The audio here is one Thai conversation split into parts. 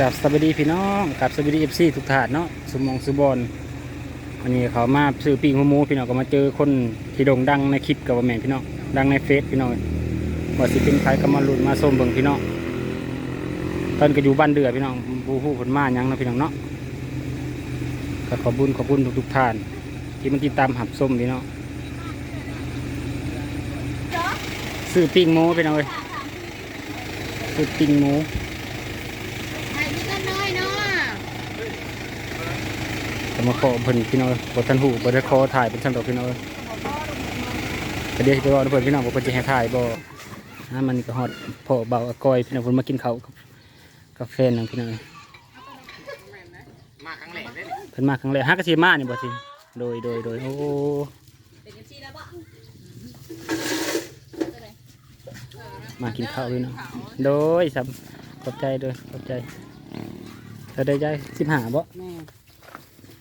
กับสวัสดีพี่น้องกับสวัสดีเอฟซีทุกถาดเนาะสมองสุบอลวันนี้เขามาซื้อปีกหมูพี่น้องก็มาเจอคนที่โด่งดังในคลิปกับแมนพี่น้องดังในเฟซพี่น้องว่าสิเป็นใครก็มาลุ้นมาส้มเบิ่งพี่น้องตอนก็อยู่บ้านเดือพี่น้องบูฮู้ผลมาหยังนะพี่น้องเนาะก็ขอบุญขอบคุณทุกๆท่าน ที่มันติดตามหับส้มพี่น้องซื้อปิงหมูพี่น้องเอ้ยซื้อปิงหมู ไอ้นี่ก็น้อยเนาะ ก็ มาขอเพิ่นพี่น้องบททันหูบ่ได้ขอถ่ายเป็นชั้นดอกพี่น้องก็เดี๋ยวสิไปบอเพิ่นพี่น้องว่าเพิ่นจะให้ถ่ายบ่อ่ามันก็ฮอดพอเบาอากอยพี่น้องเพิ่นมากินเขากับกับแฟนนึงพี่น้องมาครั้งแรกเลยเพิ่นมาครั้งแรกฮักก็สิมานี่บ่สิโดยโดยโดยโอ้มากินข้าวพี่น้องโดยครับขอบใจเด้อขอบใจเราได้ใจ15บ่แม่วิ่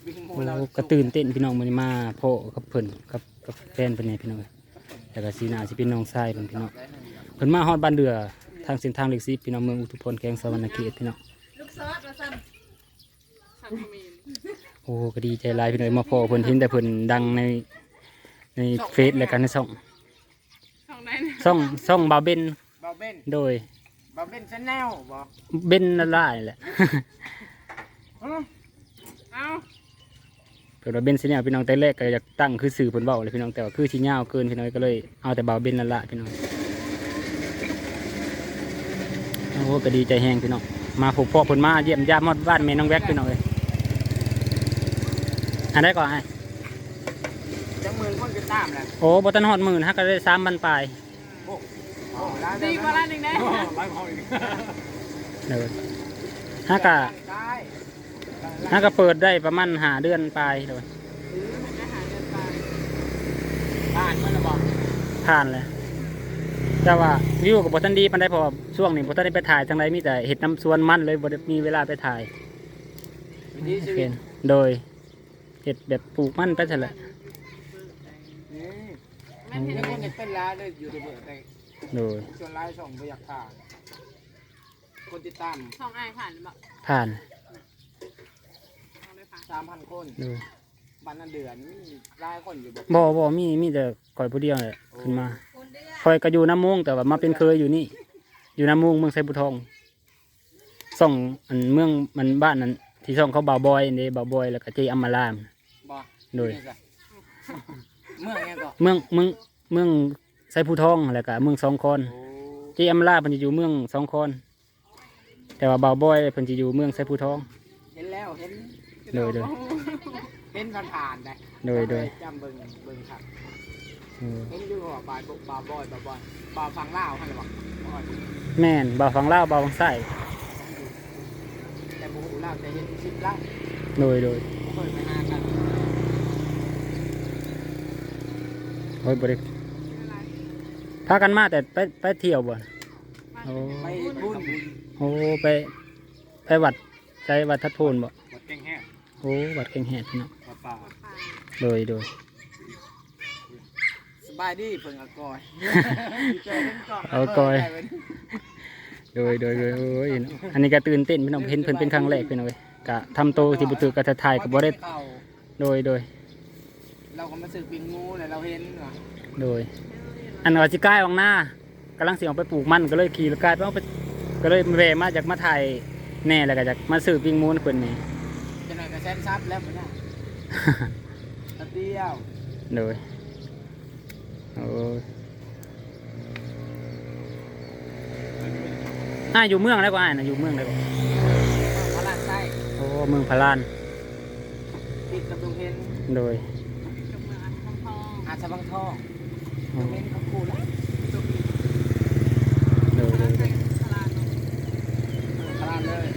โมโอ้เราก็ตื่นเต้นพี่น้องมื้อนี้มาพ่อกับเพิ่นกับกับแฟนเพิ่นนี่พี่น้องแล้วก็สีหน้าสิเป็นน้องชายเพิ่นพี่น้องเพิ่นมาฮอดบ้านเดือทางเส้นทางเล็กซีพี่น้องเมืองอุทุพลแกงสะวรรณเขตพี่น้องลูกซอสมาซ้โอ้ก็ดีใจหลายพี่น้องมาพอเพิ่นเห็นแต่เพิ่นดังในในเฟซและกันในช่องำของไหนนะช่องช่องบาวเบนบาเบนโดยบาเบนชาแนลบอกเบนละลายแหละเอา เพิ่นว่าเบนสิเนี่ยพี่น้องแต่แรกก็อยากตั้งคือสื่อเพิ่นเว้าเลยพี่น้องแต่ว่าคือสิยาวเกินพี่น้องก็เลยเอาแต่บาวเบนละละพี่น้องโอ้ก็ดีใจแฮงพี่น้องมาพบพ่อเพิ่นมาเยี่ยมยามฮอดบ้านแม่น้องแวกพี่น้องเอ้ยอันได้ก่อนไอ้จะหมื่นคนจะตามแหละโอ้บตันฮอดหมื่นฮะก็ได้สามพันปลายโอ้โหร้านดีกว่าร้านหนึ่งได้ร้านของอีกเดี๋ยวฮะก็ได้ฮะก็เปิดได้ประมาณหาเดือนปลายเดี๋ยวอาหารเดินไปผ่านเมื่อไรบอกผ่านเลยแต่ว่าวิวกับบตันดีปันได้เพอช่วงนี้บตันได้ไปถ่ายทางใดมีแต่เห็ดน้ำสวนมันเลยบได้มีเวลาไปถ่ายวิธีชีวิเป็ตนโดยเห็ดแบบปลูกมันไปเฉยแหละนี่มันมีคนจะเป็นร้านเลยอยู่ในเบอร์แต่โดยส่วนร้านส่งไปอยากผ่านคนติดตามของไอ้ผ่านหรือเปล่าผ่านเอาไม่ผ่าน สามพันคนโดยบันนันเดือนมีรายคนอยู่บอกบ่บ่มีมีแต่ก่อยผู้เดียวเลยขึ้นมาคนเดือคอยก็อยู่น้ำมงแต่ว่ามาเป็นเคยอยู่นี่ อยู่น้ำมงเมืองไซบุทองส่องอันเมืองมันบ้านนั้น ที่ส่องเขาบ่าวบอยนี่บ่าวบอยแล้วก็เจอัมมาลามบอกโดย เมื่อไงก็เมืองเมืองเมืองไซภูทองแล้วก็เมืองสองคอน โอ้เจอัมลาเพิ่นจะอยู่เมืองสองคอน แต่ว่าบ่าวบอยเพิ่นจะอยู่เมืองไซภูทอง เห็นแล้วเห็น โดยโดยเห็นผ่านผ่านๆได้โดยโดยจำเบิ่งเบิ่งครับเออเห็นอยู่ว่าบายบาบอยบาบอยบาฟังเล่าวให้หรือเปล่าบอยแม่นบ่าวฝั่งลาวบ่าวฝั่งไส้แต่บูเล่าวแต่เห็นคลิปเล่าวโดยโดยเคยไปหากันโอ้ยบ่ได้พากันมาแต่ไปไปเที่ยวบ่โอ้ไปบุญโอ้ไปไปวัดใจวัดทัดโพนบ่ โอ้วัดแข่งแหดพี่น้องป่าป่าโดยโดยสบายดีเพิ่งอากอยเจอเห็นก่อนเอากอยโดยโดยโดยโอ้ยอันนี้ก็ตื่นเต้นพี่น้องเห็นเพิ่นเป็นครั้งแรกพี่น้องเว้ยกะทำโตวที่บุตรกะจะถ่ายกับบ่ได้เก่าโดยโดยเราก็มาซื้อปิงงูเลยเราเห็นว่ะโดย อันว่าสิกายออกหน้ากำลังสิออกไปปลูกมันก็เลยขี่รถกายไปเอาไปก็เลยแวะมาจากมาถ่ายแน่แล้วก็จากมาซื้อปิ้งหมูนเพิ่นนี่จะหน่อยก็ แซนซับแล้วมันน่ะตะเดียวโดยโอ้ยอ่าอยู่เมืองแล้วก็อ่านะอยู่เมืองแล้วก็พลังใต้โอ้เมืองพะลานติดกับตรงเห็นโดยกับเมืองอันทองทองอาจจะบางทองโอ้ตรงเห็นเขาคูแล้ว โดยโดยโดย ตลาดเนาะ พลาดเลย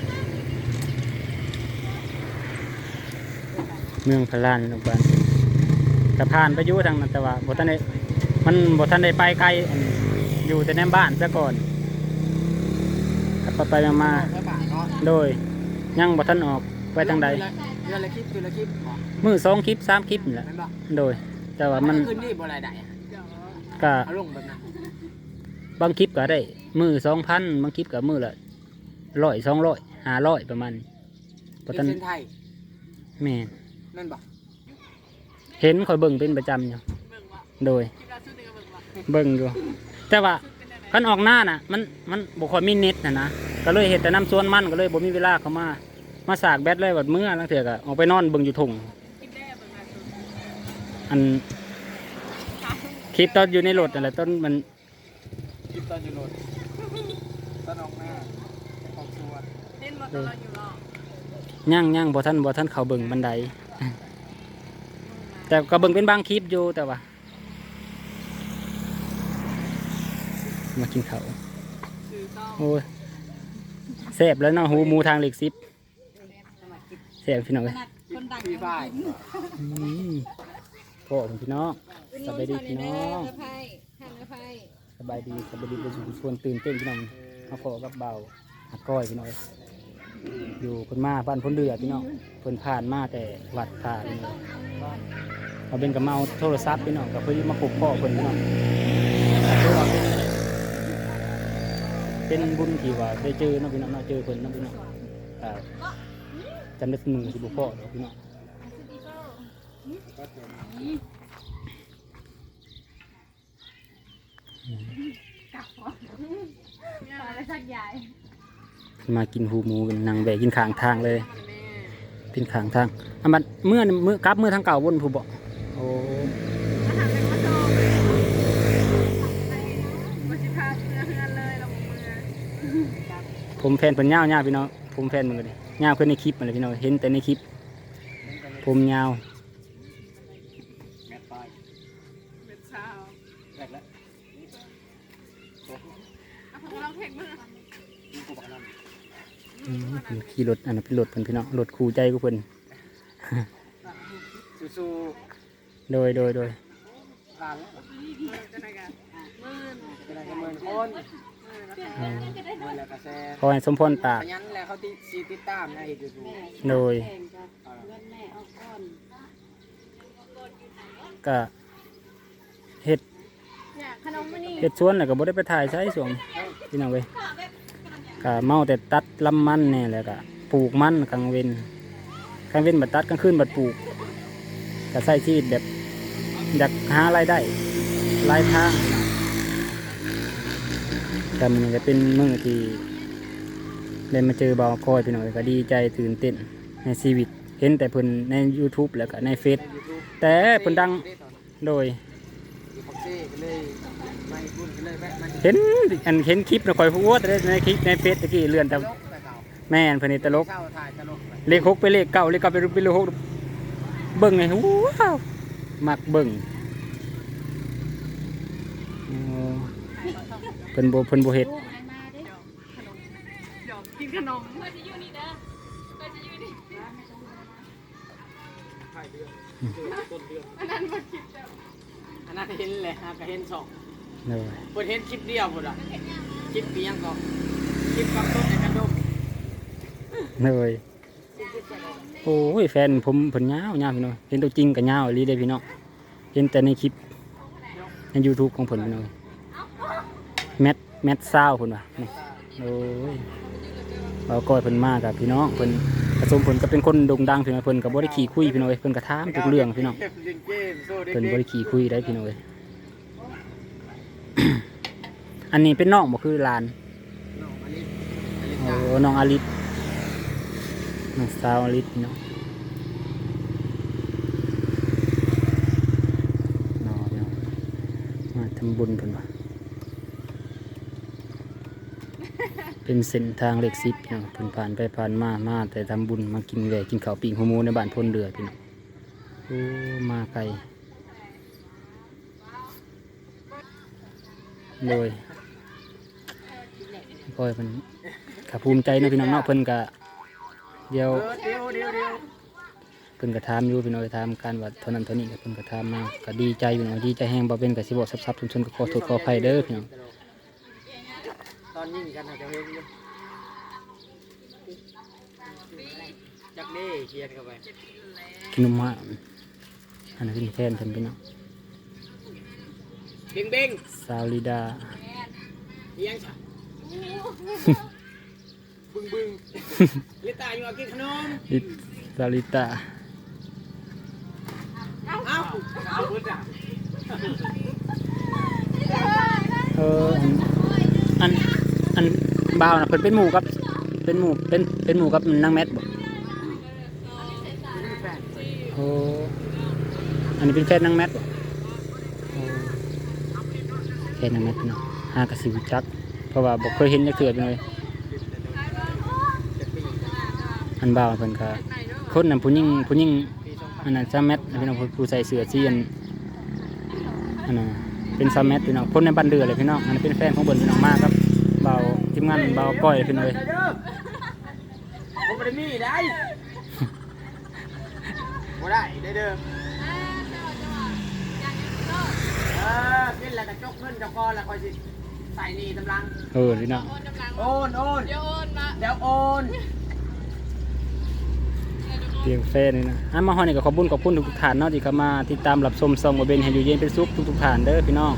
เมืองพะลานนี่น้องปานกระพานไปอยู่ทางนั้นแต่ว่าบ่ทันได้มันบ่ทันได้ไปไกลอันนี้อยู่แต่ในบ้านซะก่อนก็ไปๆมาแค่บาทเนาะๆโดยยังบ่ทันออกไปทางใดเดือนละคลิปเดือนละคลิปอ๋อมือสองคลิปสามคลิปนี่แหละแม่นบ่โดย แต่ว่ามันขึ้นนี่บ่รายได้อะเดี๋ยวก็เอาลงแบบนั้นบางคลิปก็ได้ มือสองพันบางคลิปก็มือละร้อยสองร้อยหาร้อยประมาณนี้บ่เป็ทันนเส้นไทยแม่ นนั่นบ่เห็นคอยเบิ่งเป็นประจำอยู่เบิ่งว่าโดยคลิปล่าสุดนี่ก็เบิ่งว่าเบิ่งอยู่ แต่ว่าสุดเป็นอะไรคันออกหน้าน่ะ มันมันบ่ค่อยมีเน็ตน่ะนะก็เลยเฮ็ดแต่น้ำสวนมันก็เลยบ่มีเวลาเข้ามา มาสากแบตเลยบัดมื้อลังเทื่อก็ออกไปนอนเบิ่งอยู่ทุ่งคลิปแรกเบิ่งล่าสุดอันคลิปตอนอยู่ในรถนั่นแหละต้นมันคลิปตอนอยู่โหลดตอนออกหน้าออกสวนเล่นมาตลอดอยู่รอบย่างย่างบ่ทันบ่ทันเข้าเบิ่งบันได แต่ก็เบิ่งเป็นบางคลิปอยู่แต่ว่า มากินข้าวคือต้องโอ้ยแซ่บแล้วเนาะหูหมูทางเหล็กซิปแซ่บพี่น้องเอ้ยคนดังพี่บ่ายอืมพ่อผมพี่น้องสบายดีพี่น้องไพ่หันไพ่สบายดีสบายดีเป็นชวนตื่นเต้นพี่น้องมาขอกับเบาหักก้อยพี่น้องเอยู่เพิ่นมาบ้านพ้นเดือพี่น้องเพิ่นผ่านมาแต่วัดผ่านนี่เอาเป็นกับเมาโทรศัพท์พี่น้องกับเพิ่นมาปลุกพ่อเพิ่นพี่น้องเป็นเป็นบุญที่ว่าได้เจอเนาะพี่น้องเนาเจอเพิ่นเนาะพี่น้องจำได้มือสิบุพ่อเนาะพี่น้องเนี่ยอะไรสักใหญ่ มากินหูหมูกันนางแบกกินข้างทางเลยแม่กินข้างทางอันบัดเมื่อเมื่อกลับเมื่อทางเก่าบนผู้บอกโอ้มาหาเป็นมาโซ่มาสิพาเพื่อนเพื่อนเลยเราเมื่อผมแฟนเพิ่นยาวๆพี่น้องผมแฟนมึงก็ดิยาวเพิ่นในคลิปมันเลยพี่น้องเห็นแต่ในคลิป ผมยาว แมทไฟ เป็นเช้า แรกแล้ว เอาของเราเทคมือ มีกูบอกนั่น อืมเพิ่น ขี่รถอันนั้นเป็นรถเพิ่นพี่น้องรถคู่ใจกูเพิ่นสู้โดยโดยโดยๆผ่านแล้วมือจะไหนกันมือเป็นอะไรกันหมื่นคนมือแล้วอืมหมื่นแล้วก็แซ่ขอให้สมพรปากขยันแล้วเขาติซีติดตามนะเห็นอยู่ดูโดย ก็เฮ็ดเนี่ยขนมมันนี่เฮ็ดสวนน่ะก็บ่ได้ไปถ่ายใช้สวงพี่น้องเว้ย ก็เมาแต่ตัดลำมันเนี่ยแหละก็ปลูกมันกลางเว้นกลางเว้นบัดตัดกลางคืนบัดปลูกก็ใช้ชีวิตแบบอยากหารายได้รายทางแต่มันจะเป็นมือที่ได้มาเจอบ่าวคอยพี่น้อยก็ดีใจตื่นเต้นในชีวิต เห็นแต่เพิ่นใน YouTube แล้วก็ในเฟซแต่เพิ่นดังโดย เซ่ก็เลยมาอีกรุ่นก็เลยแวะมาเห็นอันเห็นคลิปนะคอยพูดแต่ในคลิปในเฟซตะกี้เลื่อนแต่ตลกแต่เก่าแม่นเพิ่นนี่ตลกเช่าถ่ายตลกไปเลขหกไปเลขเก้าเลขเก้าไปเป็นเลขหกเบิ่งไงว้าวมักเบิ่งอ๋อเพิ่นบ่เพิ่นบ่เฮ็ดหยอกกินขนมเพื่อจะอยู่นี่เด้อเพื่อจะอยู่นี่อันนั้นมาคิดแล้ว อันนั้นเห็นเลยฮะก็เห็นสองเลยเปิดเห็นคลิปเดียวหมดอะคลิปเปียงก็คลิปความต้นในกระดมเลยโอ้ยแฟนผมเพิ่นยาวยาวพี่น้องเห็นตัวจริงก็ยาวอีหลีเด้พี่น้องเห็นแต่ในคลิปใน YouTube ของเพิ่นพี่น้องแมทแมทซาวเพิ่นว่านี่โอ้ยเราก็เพิ่นมากกับพี่น้องเพิ่นผ สมเพิ่นก็เป็นคนโด่งดังพี่น้องเพิ่นก็บ่ได้ขี่คุยพี่น้องเอ้ยเพิ่นก็ถามทุกเรื่องพี่น้องเล่นเกมโซ่เด็กเพิ่นบ่ได้ขี่คุยได้พี่น้องเอ้ยอันนี้เป็นน้องบ่คือหลานน้องอลิอลิโอ้ตาน้องอาลิศน้องสาวอาลิศพี่น้องน้องพี่น้องมาทำบุญเพิ่นว่า เป็นเส้นทางเล็กซิปพี่น้องเพิ่นผ่านไปผ่านมามาแต่ทำบุญมากินแหวกกินข้าวปิ้งหัวหมูในบ้านพลเดือพี่น้องโอ้มาไกลโดยก็เพิ่นก็ภูมิใจเนาะพี่น้องเนาะเพิ่นก็เดี๋ยวเออเดียวเดียวเดียวเพิ่นก็ถามอยู่พี่น้องถามการว่าเท่านั้นเท่านี้ก็เพิ่นก็ถามมาก็ดีใจพี่น้องดีใจแฮงบ่เป็นก็สิบอกซับๆซุนๆก็ขอโทษขออภัยเด้อพี่น้องต อนยิงกันอาจจะเห็นอยู่จักเด้เขียนเข้าไปกินนมมาอันนั้นเป็นแฟนเพิ่นพี่น้องบิงบิงสาวลิดาเอียงจ้ะบึ้งบึ้งลิตาอยู่กินขนมลิซาลิตาเอ้าเอาพุทธอะเอออัน อันบ่าวน่ะเพิ่นเป็นหมู่กับ เป็นหมู่เป็นเป็นหมู่กับนางแมทบ่โอ้อันนี้เป็นแฟนนางแมทบ่โอ้แฟนนางแมทเนาะหากระสิวจัก เพราะว่าบ่เคยเห็นจักเทื่อเป็นเลยอันบ่าวเพิ่นก็คนนั้นผู้หญิงผู้หญิงอันนั้นซาแมทพี่น้องผู้ใส่เสื้อสีอันอันนั้นเป็นซาแมทพี่น้องคนในบ้านเดือเลยพี่น้องอันนั้นเป็นแฟนของเบิ่นพี่น้องมากครับ เบาทีมงานเบาก้อยพี่น้องเอ้ยผมไม่ได้มีได้บ่ได้ได้เด้อเออกินแล้วก็จกเงินจกกอนแล้วคอยสิใส่นี่ตำลังเออพี่น้องโอนโอนเดี๋ยวโอนมาเดี๋ยวโอนเพียงแฟนนี่นะอะมาฮอดนี่ก็ขอบคุญขอบคุณทุกๆท่านเนาะที่เข้ามาติดตามรับชมส่องบ่เป็นให้อยู่เย็นเป็นสุขทุกๆท่านเด้อพี่น้อง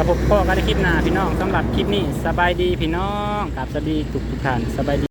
ครับพบพ่อกันในคลิปหน้าพี่น้องสำหรับคลิปนี้สบายดีพี่น้องกับสวัสดีทุกๆท่านสบายดี